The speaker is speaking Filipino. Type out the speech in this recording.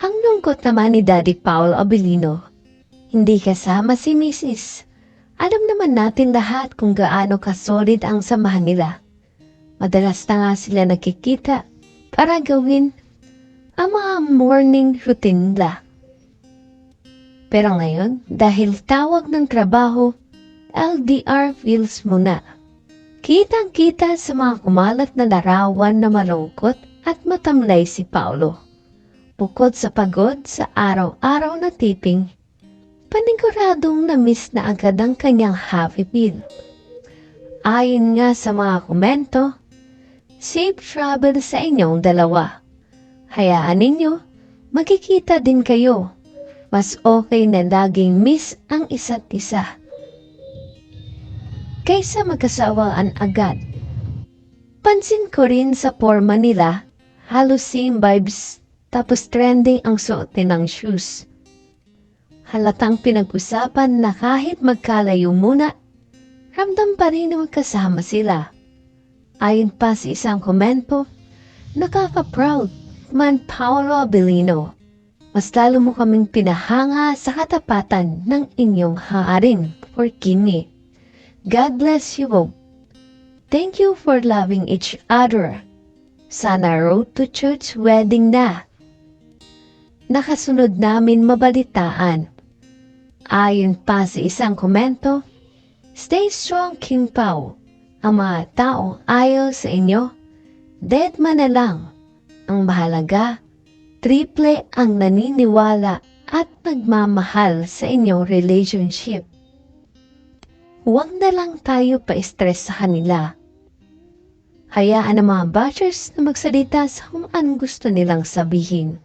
Ang lungkot naman ni Daddy Paul Abilino. Hindi kasama si Mrs. Alam naman natin lahat kung gaano kasolid ang samahan nila. Madalas na nga sila nakikita para gawin ang mga morning routine nila. Pero ngayon, dahil tawag ng trabaho, LDR feels muna. Kitang-kita sa mga kumalat na larawan na malungkot at matamlay si Paulo. Bukod sa pagod sa araw-araw na tiping, paniguradong na-miss na agad ang kanyang happy meal. Ayon nga sa mga komento, safe travel sa inyong dalawa. Hayaan ninyo, magkikita din kayo. Mas okay na laging miss ang isa't isa. Kaysa magkasawaan agad. Pansin ko rin sa forma nila, halos same vibes, tapos trending ang suotin ng shoes. Halatang pinag-usapan na kahit magkalayo muna, ramdam pa rin na magkasama sila. Ayon pa sa isang komento, nakaka-proud man Paolo Abilino. Mas lalo mo kaming pinahanga sa katapatan ng inyong haaring for kini. God bless you both. Thank you for loving each other. Sana road to church wedding na. Nakasunod namin mabalitaan. Ayon pa sa isang komento, Stay strong, King Pao. Ang mga taong ayaw sa inyo, dead man na lang. Ang mahalaga, triple ang naniniwala at nagmamahal sa inyong relationship. Huwag na lang tayo pa-stress sa kanila. Hayaan ang mga bashers na magsalita sa kung anong gusto nilang sabihin.